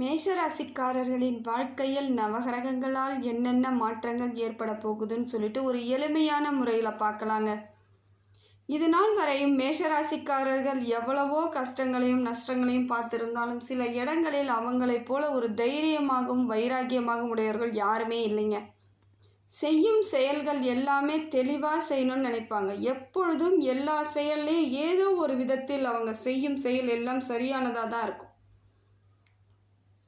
மேஷராசிக்காரர்களின் வாழ்க்கையில் நவகிரகங்களால் என்னென்ன மாற்றங்கள் ஏற்பட போகுதுன்னு சொல்லிட்டு ஒரு எளிமையான முறையில் பார்க்கலாங்க. இது நாள் வரையும் மேஷராசிக்காரர்கள் எவ்வளவோ கஷ்டங்களையும் நஷ்டங்களையும் பார்த்துருந்தாலும் சில இடங்களில் அவங்களைப் போல ஒரு தைரியமாகவும் வைராக்கியமாகவும் உடையவர்கள் யாருமே இல்லைங்க. செய்யும் செயல்கள் எல்லாமே தெளிவாக செய்யணும்னு நினைப்பாங்க. எப்பொழுதும் எல்லா செயல்லையும் ஏதோ ஒரு விதத்தில் அவங்க செய்யும் செயல் எல்லாம் சரியானதாக தான் இருக்கும்.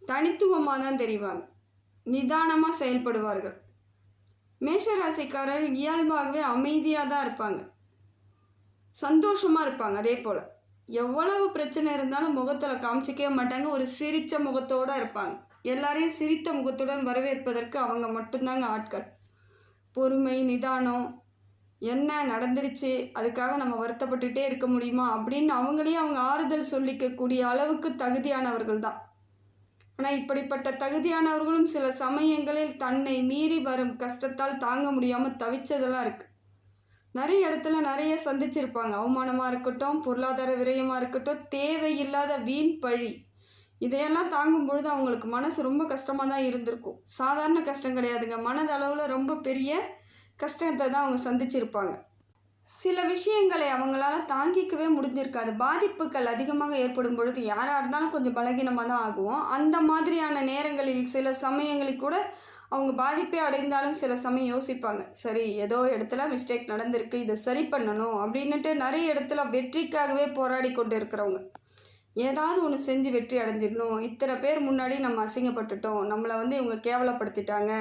தனித்துவமாக தான் தெரிவாங்க நிதானமாக செயல்படுவார்கள். மேஷராசிக்காரர் இயல்பாகவே அமைதியாக தான் இருப்பாங்க. சந்தோஷமாக இருப்பாங்க அதே போல். எவ்வளவு பிரச்சனை இருந்தாலும் முகத்தில் காமிச்சிக்கவே மாட்டாங்க. ஒரு சிரித்த முகத்தோடு இருப்பாங்க. எல்லாரையும் சிரித்த முகத்துடன் வரவேற்பதற்கு அவங்க மட்டும்தாங்க ஆட்கள். பொறுமை நிதானம் என்ன நடந்துருச்சு அதுக்காக நம்ம வருத்தப்பட்டுகிட்டே இருக்க முடியுமா அப்படின்னு அவங்களே அவங்க ஆறுதல் சொல்லிக்கக்கூடிய அளவுக்கு தகுதியானவர்கள் தான் ஆனால் இப்படிப்பட்ட தகுதியானவர்களும் சில சமயங்களில் தன்னை மீறி வரும் கஷ்டத்தால் தாங்க முடியாமல் தவிச்சதெல்லாம் இருக்குது நிறைய இடத்துல நிறைய சந்திச்சிருப்பாங்க. அவமானமாக இருக்கட்டும் பொருளாதார விரயமாக இருக்கட்டும் தேவையில்லாத வீண் பழி. இதையெல்லாம் தாங்கும் பொழுது அவங்களுக்கு மனசு ரொம்ப கஷ்டமாக தான் இருந்திருக்கும். சாதாரண கஷ்டம் கிடையாதுங்க. மனதளவில் ரொம்ப பெரிய கஷ்டத்தை தான் அவங்க சந்திச்சிருப்பாங்க. சில விஷயங்களை அவங்களால தாங்கிக்கவே முடிஞ்சிருக்காது. பாதிப்புகள் அதிகமாக ஏற்படும் பொழுது யாராக இருந்தாலும் கொஞ்சம் பலகீனமாக தான் ஆகுவோம். அந்த மாதிரியான நேரங்களில் சில சமயங்களில் கூட அவங்க பாதிப்பே அடைந்தாலும் சில சமயம் யோசிப்பாங்க. சரி ஏதோ இடத்துல மிஸ்டேக் நடந்திருக்கு இதை சரி பண்ணணும் அப்படின்னுட்டு நிறைய இடத்துல வெற்றிக்காகவே போராடி கொண்டு இருக்கிறவங்க. ஏதாவது ஒன்று செஞ்சு வெற்றி அடைஞ்சிடணும். இத்தனை பேர் முன்னாடி நம்ம அசிங்கப்பட்டுட்டோம். நம்மளை வந்து இவங்க கேவலப்படுத்திட்டாங்க.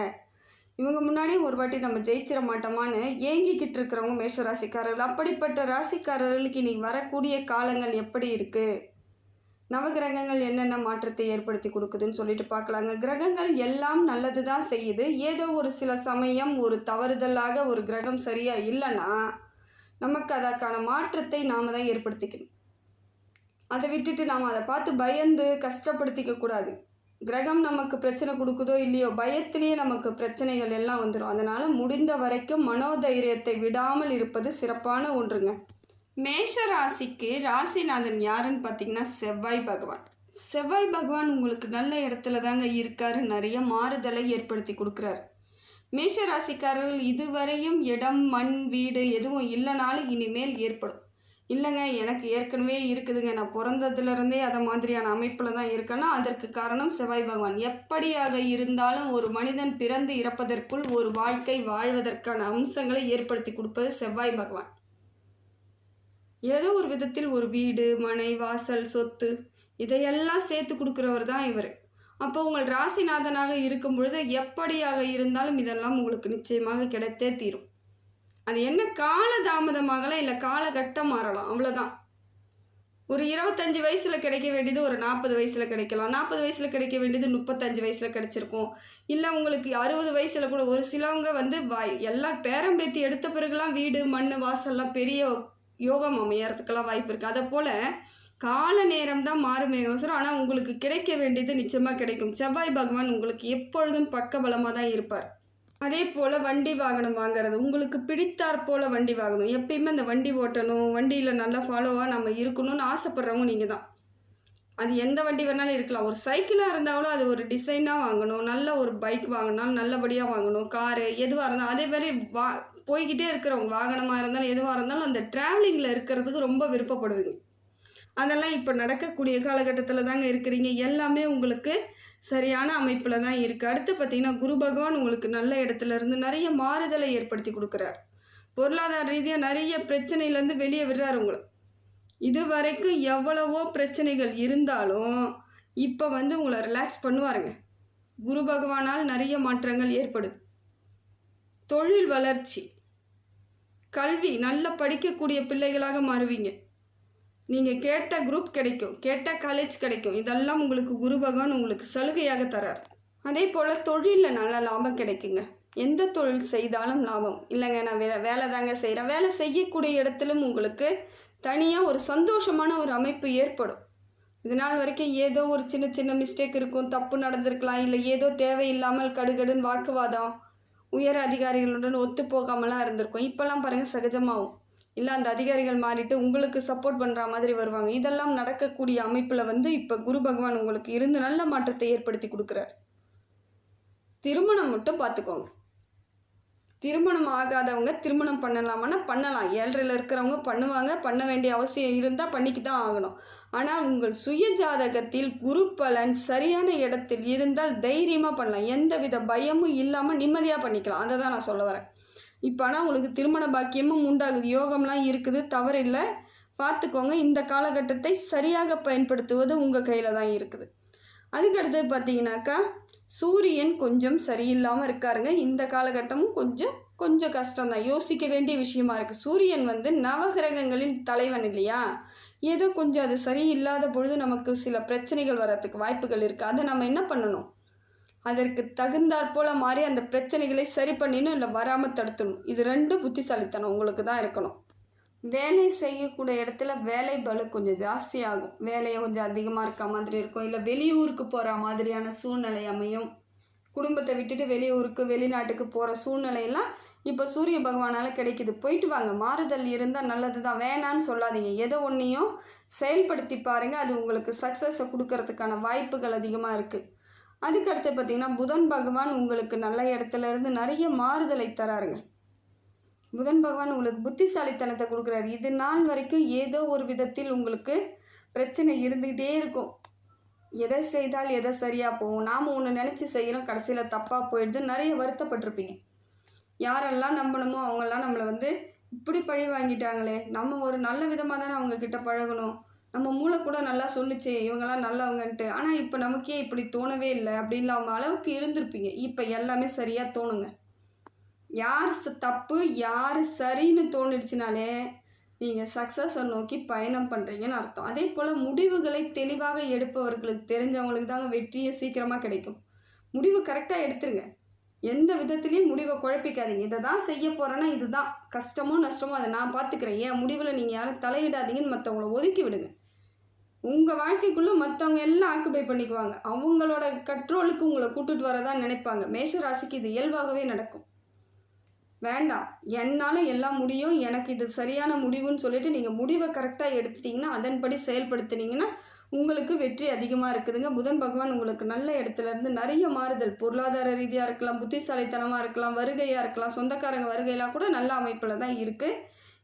இவங்க முன்னாடி ஒரு வாட்டி நம்ம ஜெயிச்சிட மாட்டோமான்னு ஏங்கிக்கிட்டு இருக்கிறவங்க மேஷ ராசிக்காரர்கள் அப்படிப்பட்ட ராசிக்காரர்களுக்கு இனி வரக்கூடிய காலங்கள் எப்படி இருக்குது நவகிரகங்கள் என்னென்ன மாற்றத்தை ஏற்படுத்தி கொடுக்குதுன்னு சொல்லிட்டு பார்க்கலாங்க. கிரகங்கள் எல்லாம் நல்லது தான் செய்யுது. ஏதோ ஒரு சில சமயம் ஒரு தவறுதலாக ஒரு கிரகம் சரியாக இல்லைன்னா நமக்கு அதற்கான மாற்றத்தை நாம் தான் ஏற்படுத்திக்கணும். அதை விட்டுட்டு நாம் அதை பார்த்து பயந்து கஷ்டப்படுத்திக்க கூடாது. கிரகம் நமக்கு பிரச்சனை கொடுக்குதோ இல்லையோ பயத்திலேயே நமக்கு பிரச்சனைகள் எல்லாம் வந்துடும் அதனால் முடிந்த வரைக்கும் மனோதைரியத்தை விடாமல் இருப்பது சிறப்பான ஒன்றுங்க. மேஷ ராசிக்கு ராசிநாதன் யாருன்னு பார்த்தீங்கன்னா செவ்வாய் பகவான். செவ்வாய் பகவான் உங்களுக்கு நல்ல இடத்துல தாங்க இருக்காரு. நிறைய மாறுதலை ஏற்படுத்தி கொடுக்குறாரு. மேஷ ராசிக்காரர்கள் இதுவரையும் இடம் மண் வீடு எதுவும் இல்லைனாலும் இனிமேல் ஏற்படும். இல்லைங்க எனக்கு ஏற்கனவே இருக்குதுங்க. நான் பிறந்ததுலேருந்தே அதை மாதிரியான அமைப்பில் தான் இருக்கேன்னா அதற்கு காரணம் செவ்வாய் பகவான். எப்படியாக இருந்தாலும் ஒரு மனிதன் பிறந்து இறப்பதற்குள் ஒரு வாழ்க்கை வாழ்வதற்கான அம்சங்களை ஏற்படுத்தி கொடுப்பது செவ்வாய் பகவான். ஏதோ ஒரு விதத்தில் ஒரு வீடு மனை வாசல் சொத்து இதையெல்லாம் சேர்த்து கொடுக்குறவர் தான் இவர். அப்போ உங்கள் ராசிநாதனாக இருக்கும் பொழுது எப்படியாக இருந்தாலும் இதெல்லாம் உங்களுக்கு நிச்சயமாக கிடைத்தே தீரும். அது என்ன கால தாமதமாகலாம் இல்லை காலகட்டம் மாறலாம். அவ்வளோதான் ஒரு இருபத்தஞ்சி வயசில் கிடைக்க வேண்டியது ஒரு நாற்பது வயசில் கிடைக்கலாம். நாற்பது வயசில் கிடைக்க வேண்டியது முப்பத்தஞ்சு வயசில் கிடைச்சிருக்கும். இல்லை உங்களுக்கு அறுபது வயசில் கூட ஒரு சிலவங்க வந்து வாய் எல்லா பேரம்பேத்தி எடுத்த பிறகுலாம் வீடு மண் வாசல்லாம் பெரிய யோகம் அமையறதுக்கெல்லாம் வாய்ப்பு இருக்குது அதை போல் கால நேரம் தான் மாறுமே அவசரம் ஆனால் உங்களுக்கு கிடைக்க வேண்டியது நிச்சயமாக கிடைக்கும். செவ்வாய் பகவான் உங்களுக்கு எப்பொழுதும் பக்கபலமாக தான் இருப்பார். அதே போல் வண்டி வாகனம் வாங்குறது. உங்களுக்கு பிடித்தாற் போல் வண்டி வாங்கணும். எப்பயுமே அந்த வண்டி ஓட்டணும் வண்டியில் நல்லா ஃபாலோவாக நம்ம இருக்கணும்னு ஆசைப்பட்றவங்க நீங்கள் தான் அது எந்த வண்டி வேணாலும் இருக்கலாம். ஒரு சைக்கிளாக இருந்தாலும் அது ஒரு டிசைனாக வாங்கணும். நல்ல ஒரு பைக் வாங்கினாலும் நல்லபடியாக வாங்கணும். காரு எதுவாக இருந்தாலும் அதே மாதிரி வா போய்கிட்டே இருக்கிறவங்க வாகனமாக இருந்தாலும் எதுவாக இருந்தாலும் அந்த ட்ராவலிங்கில் இருக்கிறதுக்கு ரொம்ப விருப்பப்படுவீங்க. அதெல்லாம் இப்போ நடக்கக்கூடிய காலகட்டத்தில் தாங்க இருக்கிறீங்க. எல்லாமே உங்களுக்கு சரியான அமைப்பில் தான் இருக்குது அடுத்து பார்த்தீங்கன்னா குரு பகவான் உங்களுக்கு நல்ல இடத்துல இருந்து நிறைய மாறுதலை ஏற்படுத்தி கொடுக்குறார். பொருளாதார ரீதியாக நிறைய பிரச்சனையிலேருந்து வெளியே விடுறாரு உங்களை. இது வரைக்கும் எவ்வளவோ பிரச்சனைகள் இருந்தாலும் இப்போ வந்து உங்களை ரிலாக்ஸ் பண்ணுவாருங்க. குரு பகவானால் நிறைய மாற்றங்கள் ஏற்படுது. தொழில் வளர்ச்சி. கல்வி நல்லா படிக்கக்கூடிய பிள்ளைகளாக மாறுவீங்க. நீங்கள் கேட்ட குரூப் கிடைக்கும் கேட்ட காலேஜ் கிடைக்கும். இதெல்லாம் உங்களுக்கு குரு பகவான் உங்களுக்கு சலுகையாக தரார். அதே போல் தொழிலில் நல்ல லாபம் கிடைக்குங்க. எந்த தொழில் செய்தாலும் லாபம். இல்லைங்க நான் வே வேலை தாங்க செய்கிறேன் வேலை செய்யக்கூடிய இடத்திலும் உங்களுக்கு தனியாக ஒரு சந்தோஷமான ஒரு அமைப்பு ஏற்படும். இது நாள் வரைக்கும் ஏதோ ஒரு சின்ன சின்ன மிஸ்டேக் இருக்கும். தப்பு நடந்திருக்கலாம். இல்லை ஏதோ தேவையில்லாமல் கடுகடுன்னு வாக்குவாதம் உயர் அதிகாரிகளுடன் ஒத்து போகாமலாம் இருந்திருக்கும். இப்போல்லாம் பாருங்கள் சகஜமாகும். இல்லை அந்த அதிகாரிகள் மாறிட்டு உங்களுக்கு சப்போர்ட் பண்ணுற மாதிரி வருவாங்க. இதெல்லாம் நடக்கக்கூடிய அமைப்பில் வந்து இப்போ குரு பகவான் உங்களுக்கு இருந்து நல்ல மாற்றத்தை ஏற்படுத்தி கொடுக்குறார். திருமணம் மட்டும் பார்த்துக்கோங்க திருமணம் ஆகாதவங்க திருமணம் பண்ணலாமான்னா பண்ணலாம். ஏழ்றையில் இருக்கிறவங்க பண்ணுவாங்க. பண்ண வேண்டிய அவசியம் இருந்தால் பண்ணிக்கு தான் ஆகணும். ஆனால் உங்கள் சுய ஜாதகத்தில் குரு பலன் சரியான இடத்தில் இருந்தால் தைரியமாக பண்ணலாம். எந்தவித பயமும் இல்லாமல் நிம்மதியாக பண்ணிக்கலாம். அதை தான் நான் சொல்ல வரேன். இப்போ ஆனால் உங்களுக்கு திருமண பாக்கியமும் உண்டாகுது. யோகம்லாம் இருக்குது. தவறில்லை. பார்த்துக்கோங்க. இந்த காலகட்டத்தை சரியாக பயன்படுத்துவது உங்கள் கையில் தான் இருக்குது. அதுக்கு அடுத்தது பார்த்தீங்கன்னாக்கா சூரியன் கொஞ்சம் சரியில்லாமல் இருக்காருங்க. இந்த காலகட்டமும் கொஞ்சம் கொஞ்சம் கஷ்டம்தான் யோசிக்க வேண்டிய விஷயமா இருக்குது சூரியன் வந்து நவகிரகங்களின் தலைவன் இல்லையா? ஏதோ கொஞ்சம் அது சரியில்லாத பொழுது நமக்கு சில பிரச்சனைகள் வர்றதுக்கு வாய்ப்புகள் இருக்குது அதை நம்ம என்ன பண்ணணும்? அதற்கு தகுந்தாற் போல மாறி அந்த பிரச்சனைகளை சரி பண்ணின்னு இல்லை வராமல் தடுத்துடணும் இது ரெண்டு புத்திசாலித்தனம். உங்களுக்கு தான் இருக்கணும். வேலை செய்யக்கூடிய இடத்துல வேலை பலு கொஞ்சம் ஜாஸ்தியாகும். வேலையை கொஞ்சம் அதிகமாக இருக்க மாதிரி இருக்கும். இல்லை வெளியூருக்கு போகிற மாதிரியான சூழ்நிலை அமையும். குடும்பத்தை விட்டுட்டு வெளியூருக்கு வெளிநாட்டுக்கு போகிற சூழ்நிலையெல்லாம் இப்போ சூரிய பகவானால் கிடைக்குது. போயிட்டு வாங்க. மாறுதல் இருந்தால் நல்லது தான். வேணான்னு சொல்லாதீங்க. எதை ஒன்றையும் செயல்படுத்தி பாருங்கள் அது உங்களுக்கு சக்ஸஸை கொடுக்கறதுக்கான வாய்ப்புகள் அதிகமாக இருக்குது அதுக்கடுத்து பார்த்திங்கன்னா புதன் பகவான் உங்களுக்கு நல்ல இடத்துல இருந்து நிறைய மாறுதலை தராருங்க. புதன் பகவான் உங்களுக்கு புத்திசாலித்தனத்தை கொடுக்குறாரு. இது நாள் வரைக்கும் ஏதோ ஒரு விதத்தில் உங்களுக்கு பிரச்சனை இருந்துக்கிட்டே இருக்கும். எதை செய்தால் எதை சரியாக போகும்? நாம் ஒன்று நினச்சி செய்கிறோம் கடைசியில் தப்பாக போயிடுது. நிறைய வருத்தப்பட்டிருப்பீங்க. யாரெல்லாம் நம்பணுமோ அவங்கெல்லாம் நம்மளை வந்து இப்படி பழி வாங்கிட்டாங்களே நம்ம ஒரு நல்ல விதமாக தானே அவங்கக்கிட்ட பழகணும்? நம்ம மூளை கூட நல்லா சொல்லுச்சே இவங்கெல்லாம் நல்லவங்கன்ட்டு. ஆனால் இப்போ நமக்கே இப்படி தோணவே இல்லை அப்படின்லாம் அளவுக்கு இருந்திருப்பீங்க. இப்போ எல்லாமே சரியாக தோணுங்க. யார் தப்பு யார் சரின்னு தோணிடுச்சுனாலே நீங்கள் சக்ஸஸை நோக்கி பயணம் பண்ணுறீங்கன்னு அர்த்தம். அதே போல் முடிவுகளை தெளிவாக எடுப்பவர்களுக்கு தெரிஞ்சவங்களுக்கு தாங்க வெற்றியும் சீக்கிரமாக கிடைக்கும். முடிவு கரெக்டாக எடுத்துருங்க. எந்த விதத்துலேயும் முடிவை குழப்பிக்காதீங்க. இதை தான் செய்ய போகிறேன்னா இதுதான் கஷ்டமோ நஷ்டமோ அதை நான் பார்த்துக்கிறேன். என் முடிவில் நீங்கள் யாரும் தலையிடாதீங்கன்னு மற்றவங்கள ஒதுக்கி விடுங்க. உங்கள் வாழ்க்கைக்குள்ளே மற்றவங்க எல்லாம் ஆக்குபை பண்ணிக்குவாங்க. அவங்களோட கண்ட்ரோலுக்கு உங்களை கூட்டுட்டு வரதான் நினைப்பாங்க. மேஷ ராசிக்கு இது இயல்பாகவே நடக்கும். வேண்டாம். என்னால் எல்லாம் முடியும். எனக்கு இது சரியான முடிவுன்னு சொல்லிட்டு நீங்கள் முடிவை கரெக்டாக எடுத்துட்டிங்கன்னா அதன்படி செயல்படுத்துனீங்கன்னா உங்களுக்கு வெற்றி அதிகமாக இருக்குதுங்க. புதன் பகவான் உங்களுக்கு நல்ல இடத்துல இருந்து நிறைய மாறுதல். பொருளாதார ரீதியாக இருக்கலாம் புத்திசாலித்தனமாக இருக்கலாம் வருகையாக இருக்கலாம் சொந்தக்காரங்க வருகையெல்லாம் கூட நல்ல அமைப்பில் தான் இருக்குது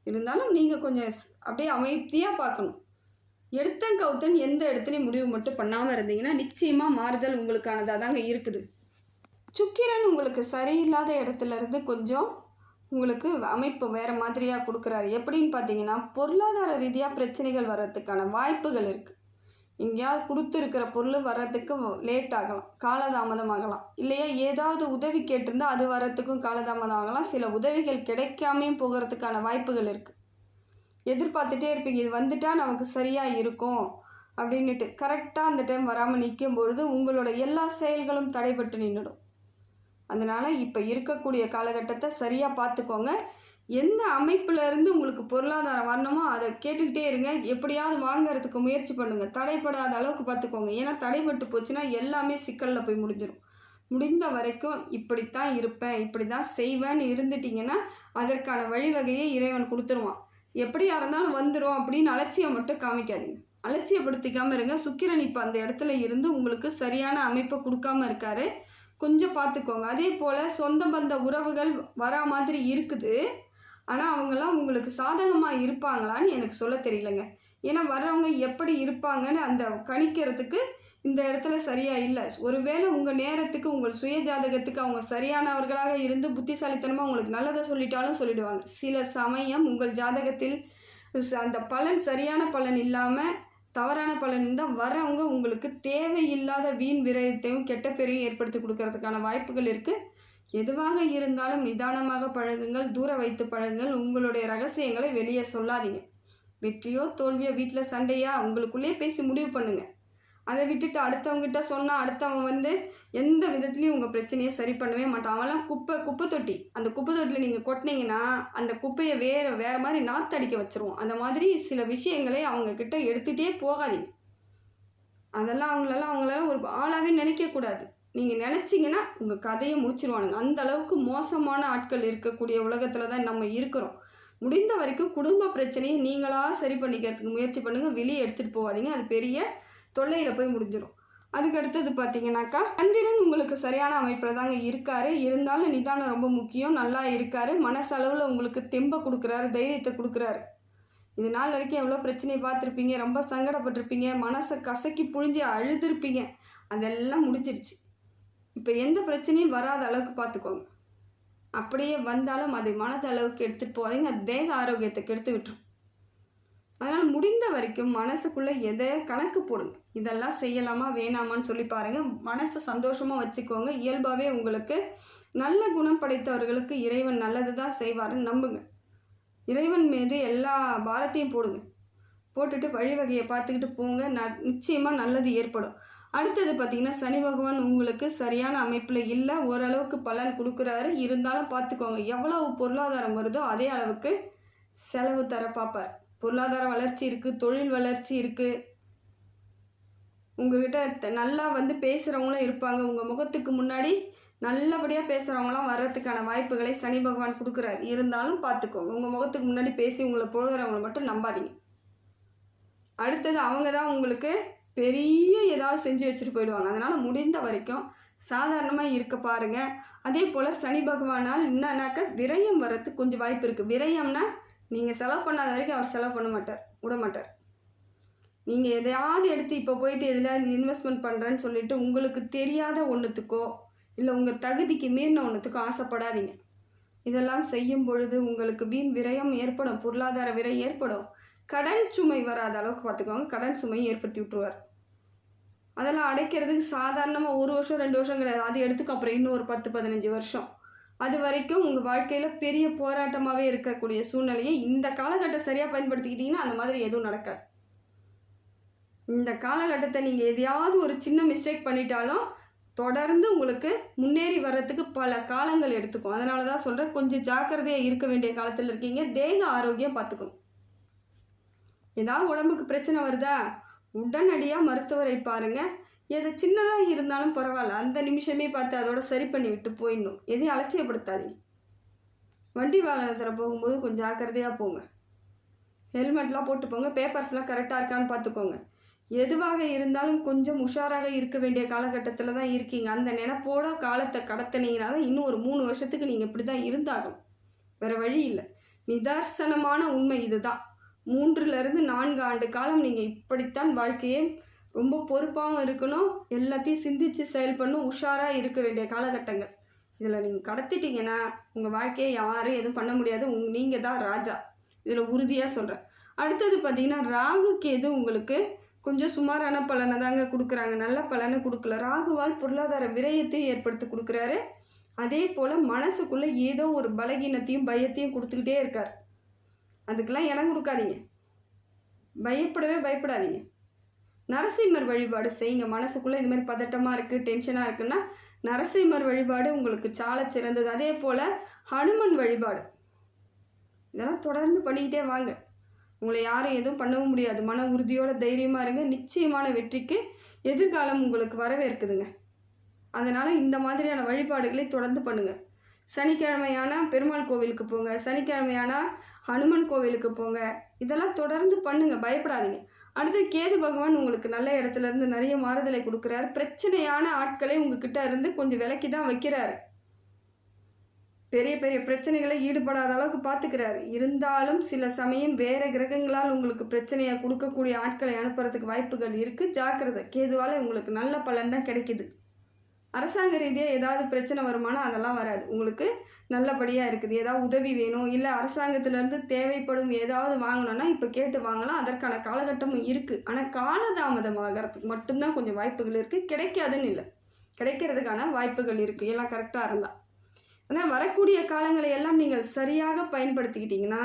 இருந்தாலும் நீங்கள் கொஞ்சம் அப்படியே அமைதியாக பார்க்கணும். எடுத்தன் கவுத்தன் எந்த இடத்துலையும் முடிவு மட்டும் பண்ணாமல் இருந்தீங்கன்னா நிச்சயமாக மாறுதல் உங்களுக்கானதாக தாங்க இருக்குது. சுக்கிரன் உங்களுக்கு சரியில்லாத இடத்துல இருந்து கொஞ்சம் உங்களுக்கு அமைப்பு வேறு மாதிரியாக கொடுக்குறாரு. எப்படின்னு பார்த்தீங்கன்னா பொருளாதார ரீதியாக பிரச்சனைகள் வர்றதுக்கான வாய்ப்புகள் இருக்குது எங்கேயாவது கொடுத்துருக்கிற பொருள் வர்றதுக்கு லேட் ஆகலாம் காலதாமதம் ஆகலாம். இல்லையா ஏதாவது உதவி கேட்டிருந்தால் அது வர்றதுக்கும் காலதாமதம் ஆகலாம். சில உதவிகள் கிடைக்காமையும் போகிறதுக்கான வாய்ப்புகள் இருக்குது எதிர்பார்த்துட்டே இருப்பீங்க. இது வந்துட்டால் நமக்கு சரியாக இருக்கும். அப்படின்னுட்டு கரெக்டாக அந்த டைம் வராமல் நிற்கும் பொழுது உங்களோட எல்லா செயல்களும் தடைபட்டு நின்றுடும் அதனால் இப்போ இருக்கக்கூடிய காலகட்டத்தை சரியாக பார்த்துக்கோங்க. எந்த அமைப்பிலேருந்து உங்களுக்கு பொருளாதாரம் வரணுமோ அதை கேட்டுக்கிட்டே இருங்க. எப்படியாவது வாங்கிறதுக்கு முயற்சி பண்ணுங்கள் தடைப்படாத அளவுக்கு பார்த்துக்கோங்க. ஏன்னா தடைப்பட்டு போச்சுன்னா எல்லாமே சிக்கலில் போய் முடிஞ்சிடும் முடிந்த வரைக்கும் இப்படித்தான் இருப்பேன் இப்படி தான் செய்வேன்னு இருந்துட்டிங்கன்னா அதற்கான வழிவகையை இறைவன் கொடுத்துருவான். எப்படியா இருந்தாலும் வந்துடும் அப்படின்னு அலட்சியம் மட்டும் காமிக்காதீங்க. அலட்சியப்படுத்திக்காமல் இருங்க. சுக்கிரன் இப்போ அந்த இடத்துல இருந்து உங்களுக்கு சரியான அமைப்பை கொடுக்காம இருக்காரு. கொஞ்சம் பார்த்துக்கோங்க. அதே போல் சொந்த பந்த உறவுகள் வரா மாதிரி இருக்குது. ஆனால் அவங்களாம் உங்களுக்கு சாதகமாக இருப்பாங்களான்னு எனக்கு சொல்ல தெரியலங்க. ஏன்னா வர்றவங்க எப்படி இருப்பாங்கன்னு அந்த கணிக்கிறதுக்கு இந்த இடத்துல சரியாக இல்லை. ஒருவேளை உங்கள் நேரத்துக்கு உங்கள் சுய ஜாதகத்துக்கு அவங்க சரியானவர்களாக இருந்து புத்திசாலித்தனமாக உங்களுக்கு நல்லதை சொல்லிட்டாலும் சொல்லிடுவாங்க. சில சமயம் உங்கள் ஜாதகத்தில் அந்த பலன் சரியான பலன் இல்லாமல் தவறான பலன் இருந்தால் வரவங்க உங்களுக்கு தேவையில்லாத வீண் விரயத்தையும் கெட்ட பேரையும் ஏற்படுத்தி கொடுக்கறதுக்கான வாய்ப்புகள் இருக்குது எதுவாக இருந்தாலும் நிதானமாக பழகுங்கள் தூர வைத்து பழகுங்கள். உங்களுடைய ரகசியங்களை வெளியே சொல்லாதீங்க. வெற்றியோ தோல்வியோ வீட்டில் சண்டையா உங்களுக்குள்ளேயே பேசி முடிவு பண்ணுங்கள் அதை விட்டுட்டு அடுத்தவங்ககிட்ட சொன்னால் அடுத்தவன் வந்து எந்த விதத்துலையும் உங்கள் பிரச்சனையை சரி பண்ணவே மாட்டான். அவன்லாம் குப்பை குப்பை தொட்டி. அந்த குப்பை தொட்டியில் நீங்கள் கொட்டினீங்கன்னா அந்த குப்பையை வேறு வேறு மாதிரி நாத்தடிக்க வச்சுருவோம். அந்த மாதிரி சில விஷயங்களை அவங்கக்கிட்ட எடுத்துகிட்டே போகாதீங்க. அதெல்லாம் அவங்களெல்லாம் அவங்களெல்லாம் ஒரு ஆளாகவே நினைக்கக்கூடாது நீங்கள் நினச்சிங்கன்னா உங்கள் கதையை முடிச்சிருவானுங்க. அந்த அளவுக்கு மோசமான ஆட்கள் இருக்கக்கூடிய உலகத்தில் தான் நம்ம இருக்கிறோம். முடிந்த வரைக்கும் குடும்ப பிரச்சனையை நீங்களாக சரி பண்ணிக்கிறதுக்கு முயற்சி பண்ணுங்கள் வெளியே எடுத்துகிட்டு போகாதீங்க. அது பெரிய தொல்லையில் போய் முடிஞ்சிடும் அதுக்கு அடுத்தது பார்த்தீங்கன்னாக்கா சந்திரன் உங்களுக்கு சரியான அமைப்பில் தாங்க இருக்காரு. இருந்தாலும் நிதானம் ரொம்ப முக்கியம். நல்லா இருக்காரு. மனசளவில் உங்களுக்கு தெம்பை கொடுக்குறாரு. தைரியத்தை கொடுக்குறாரு. இது நாள் வரைக்கும் எவ்வளோ பிரச்சனையை பார்த்துருப்பீங்க. ரொம்ப சங்கடப்பட்டிருப்பீங்க. மனசை கசக்கி புழிஞ்சு அழுதுருப்பீங்க. அதெல்லாம் முடிஞ்சிருச்சு. இப்போ எந்த பிரச்சனையும் வராத அளவுக்கு பார்த்துக்கோங்க. அப்படியே வந்தாலும் அதை மனத அளவுக்கு எடுத்துகிட்டு போகாதீங்க. அது தேக ஆரோக்கியத்தை கெடுத்து விட்டுரும். அதனால் முடிந்த வரைக்கும் மனசுக்குள்ளே எதை கணக்கு போடுங்க. இதெல்லாம் செய்யலாமா வேணாமான்னு சொல்லி பாருங்கள் மனசை சந்தோஷமாக வச்சுக்கோங்க. இயல்பாகவே உங்களுக்கு நல்ல குணம் படைத்தவர்களுக்கு இறைவன் நல்லது தான் செய்வாருன்னு நம்புங்க. இறைவன் மீது எல்லா பாரத்தையும் போடுங்க. போட்டுட்டு வழிவகையை பார்த்துக்கிட்டு போங்க. ந நிச்சயமாக நல்லது ஏற்படும். அடுத்தது பார்த்திங்கன்னா சனி பகவான் உங்களுக்கு சரியான அமைப்பில் இல்லை. ஓரளவுக்கு பலன் கொடுக்குறாரு. இருந்தாலும் பார்த்துக்கோங்க எவ்வளவு பொருளாதாரம் வருதோ அதே அளவுக்கு செலவு தர பார்ப்பார். பொருளாதார வளர்ச்சி இருக்குது தொழில் வளர்ச்சி இருக்குது உங்ககிட்ட நல்லா வந்து பேசுகிறவங்களும் இருப்பாங்க. உங்கள் முகத்துக்கு முன்னாடி நல்லபடியாக பேசுகிறவங்களாம் வர்றதுக்கான வாய்ப்புகளை சனி பகவான் கொடுக்குறாரு. இருந்தாலும் பார்த்துக்கோங்க உங்கள் முகத்துக்கு முன்னாடி பேசி உங்களை போடுறவங்களை மட்டும் நம்பாதீங்க. அடுத்தது அவங்க தான் உங்களுக்கு பெரிய ஏதாவது செஞ்சு வச்சுட்டு போயிடுவாங்க. அதனால் முடிந்த வரைக்கும் சாதாரணமாக இருக்க பாருங்கள் அதே போல் சனி பகவானால் என்னன்னாக்கா விரயம் வர்றதுக்கு கொஞ்சம் வாய்ப்பு இருக்குது விரயம்னா நீங்கள் செலவு பண்ணாத வரைக்கும் அவர் செலவு பண்ண மாட்டார் விட மாட்டார். நீங்கள் எதையாவது எடுத்து இப்போ போயிட்டு எதில் இன்வெஸ்ட்மெண்ட் பண்ணுறேன்னு சொல்லிட்டு உங்களுக்கு தெரியாத ஒன்றுத்துக்கோ இல்லை உங்கள் தகுதிக்கு மீறின ஒன்றுத்துக்கோ ஆசைப்படாதீங்க. இதெல்லாம் செய்யும் பொழுது உங்களுக்கு வீண் விரயம் ஏற்படும் பொருளாதார விரை ஏற்படும். கடன் சுமை வராத அளவுக்கு பார்த்துக்கோங்க கடன் சுமை ஏற்படுத்தி விட்டுருவார். அதெல்லாம் அடைக்கிறதுக்கு சாதாரணமாக ஒரு வருஷம் ரெண்டு வருஷம் கிடையாது. அது எடுத்துக்கு அப்புறம் இன்னும் ஒரு பத்து பதினஞ்சு வருஷம். அது வரைக்கும் உங்கள் வாழ்க்கையில் பெரிய போராட்டமாகவே இருக்கக்கூடிய சூழ்நிலையை இந்த காலகட்டம் சரியாக பயன்படுத்திக்கிட்டிங்கன்னா அந்த மாதிரி எதுவும் நடக்காது. இந்த காலகட்டத்தை நீங்கள் எதையாவது ஒரு சின்ன மிஸ்டேக் பண்ணிட்டாலும் தொடர்ந்து உங்களுக்கு முன்னேறி வர்றதுக்கு பல காலங்கள் எடுத்துக்கும். அதனால தான் சொல்கிறேன் கொஞ்சம் ஜாக்கிரதையாக இருக்க வேண்டிய காலத்தில் இருக்கீங்க. தேக ஆரோக்கியம் பார்த்துக்கணும். ஏதாவது உடம்புக்கு பிரச்சனை வருதா? உடனடியாக மருத்துவரை பாருங்கள் எது சின்னதாக இருந்தாலும் பரவாயில்ல. அந்த நிமிஷமே பார்த்து அதோட சரி பண்ணி விட்டு போயிடணும். எதையும் அலட்சியப்படுத்தாதீங்க. வண்டி வாகனத்தில் போகும்போது கொஞ்சம் ஜாக்கிரதையாக போங்க. ஹெல்மெட்லாம் போட்டு போங்க பேப்பர்ஸ்லாம் கரெக்டாக இருக்கான்னு பார்த்துக்கோங்க. எதுவாக இருந்தாலும் கொஞ்சம் உஷாராக இருக்க வேண்டிய காலகட்டத்தில் தான் இருக்கீங்க. அந்த நினப்போட காலத்தை கடத்தினீங்கன்னா தான் இன்னும் ஒரு மூணு வருஷத்துக்கு நீங்கள் இப்படி தான் இருந்தாகணும். வேறு வழி இல்லை. நிதர்சனமான உண்மை இதுதான். மூன்றுலேருந்து நான்கு ஆண்டு காலம் நீங்கள் இப்படித்தான் வாழ்க்கையே ரொம்ப பொறுப்பாகவும் இருக்கணும். எல்லாத்தையும் சிந்தித்து செயல்படணும் உஷாராக இருக்க வேண்டிய காலகட்டங்கள். இதில் நீங்கள் கடத்திட்டீங்கன்னா உங்கள் வாழ்க்கையை யாரும் எதுவும் பண்ண முடியாது. உங் நீங்கள் தான் ராஜா. இதில் உறுதியாக சொல்கிறேன் அடுத்தது பார்த்தீங்கன்னா ராகுக்கு எதுவும் உங்களுக்கு கொஞ்சம் சுமாரான பலனை தாங்க கொடுக்குறாங்க. நல்ல பலனை கொடுக்கல. ராகுவால் பொருளாதார விரயத்தை ஏற்படுத்தி கொடுக்குறாரு. அதே போல் மனசுக்குள்ளே ஏதோ ஒரு பலகீனத்தையும் பயத்தையும் கொடுத்துக்கிட்டே இருக்கார். அதுக்கெல்லாம் இடம் கொடுக்காதீங்க. பயப்படவே பயப்படாதீங்க. நரசிம்மர் வழிபாடு செய்யுங்க. மனசுக்குள்ளே இது மாதிரி பதட்டமாக இருக்குது டென்ஷனாக இருக்குன்னா நரசிம்மர் வழிபாடு உங்களுக்கு சால சிறந்தது. அதே போல் ஹனுமன் வழிபாடு. இதெல்லாம் தொடர்ந்து பண்ணிக்கிட்டே வாங்க. உங்களை யாரும் எதுவும் பண்ணவும் முடியாது. மன உறுதியோட தைரியமாக இருங்க. நிச்சயமான வெற்றிக்கு எதிர்காலம் உங்களுக்கு வரவேற்குதுங்க. அதனால் இந்த மாதிரியான வழிபாடுகளை தொடர்ந்து பண்ணுங்கள் சனிக்கிழமையான பெருமாள் கோவிலுக்கு போங்க சனிக்கிழமையான ஹனுமன் கோவிலுக்கு போங்க. இதெல்லாம் தொடர்ந்து பண்ணுங்க பயப்படாதீங்க. அடுத்து கேது பகவான் உங்களுக்கு நல்ல இடத்துல இருந்து நிறைய மாறுதலை கொடுக்குறாரு. பிரச்சனையான ஆட்களை உங்ககிட்ட இருந்து கொஞ்சம் விலக்கி தான் வைக்கிறாரு. பெரிய பெரிய பிரச்சனைகளை ஈடுபடாத அளவுக்கு பார்த்துக்கிறாரு. இருந்தாலும் சில சமயம் வேற கிரகங்களால் உங்களுக்கு பிரச்சனையை கொடுக்கக்கூடிய ஆட்களை அனுப்புறதுக்கு வாய்ப்புகள் இருக்குது ஜாக்கிரதை. கேதுவால் உங்களுக்கு நல்ல பலன் தான் கிடைக்குது. அரசாங்க ரீதியாக ஏதாவது பிரச்சனை வருமானா அதெல்லாம் வராது. உங்களுக்கு நல்லபடியாக இருக்குது. ஏதாவது உதவி வேணும். இல்லை அரசாங்கத்திலேருந்து தேவைப்படும் ஏதாவது வாங்கணும்னா இப்போ கேட்டு வாங்கலாம். அதற்கான காலகட்டமும் இருக்குது ஆனால் காலதாமதம் ஆகிறதுக்கு மட்டும்தான் கொஞ்சம் வாய்ப்புகள் இருக்குது கிடைக்காதுன்னு இல்லை. கிடைக்கிறதுக்கான வாய்ப்புகள் இருக்குது எல்லாம் கரெக்டாக இருந்தால் ஆனால் வரக்கூடிய காலங்களை எல்லாம் நீங்கள் சரியாக பயன்படுத்திக்கிட்டிங்கன்னா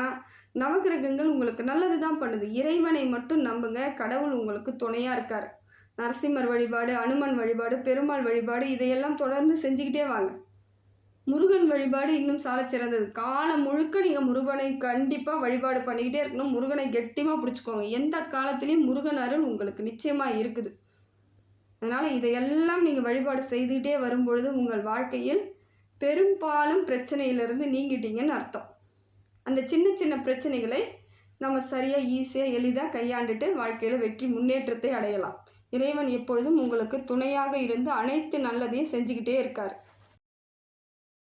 நவகிரகங்கள் உங்களுக்கு நல்லது தான் பண்ணுது. இறைவனை மட்டும் நம்புங்க. கடவுள் உங்களுக்கு துணையாக இருக்கார். நரசிம்மர் வழிபாடு அனுமன் வழிபாடு பெருமாள் வழிபாடு இதையெல்லாம் தொடர்ந்து செஞ்சுக்கிட்டே வாங்க. முருகன் வழிபாடு இன்னும் சால சிறந்தது. காலம் முழுக்க நீங்கள் முருகனை கண்டிப்பாக வழிபாடு பண்ணிக்கிட்டே இருக்கணும். முருகனை கெட்டியமாக பிடிச்சிக்கோங்க. எந்த காலத்துலேயும் முருகன் அருள் உங்களுக்கு நிச்சயமாக இருக்குது. அதனால் இதையெல்லாம் நீங்கள் வழிபாடு செய்துக்கிட்டே வரும்பொழுது உங்கள் வாழ்க்கையில் பெரும்பாலும் பிரச்சனையிலிருந்து நீங்கிட்டீங்கன்னு அர்த்தம். அந்த சின்ன சின்ன பிரச்சனைகளை நம்ம சரியாக ஈஸியாக எளிதாக கையாண்டுட்டு வாழ்க்கையில் வெற்றி முன்னேற்றத்தை அடையலாம். இறைவன் எப்பொழுதும் உங்களுக்கு துணையாக இருந்து அனைத்து நல்லதையும் செஞ்சுக்கிட்டே இருக்கார்.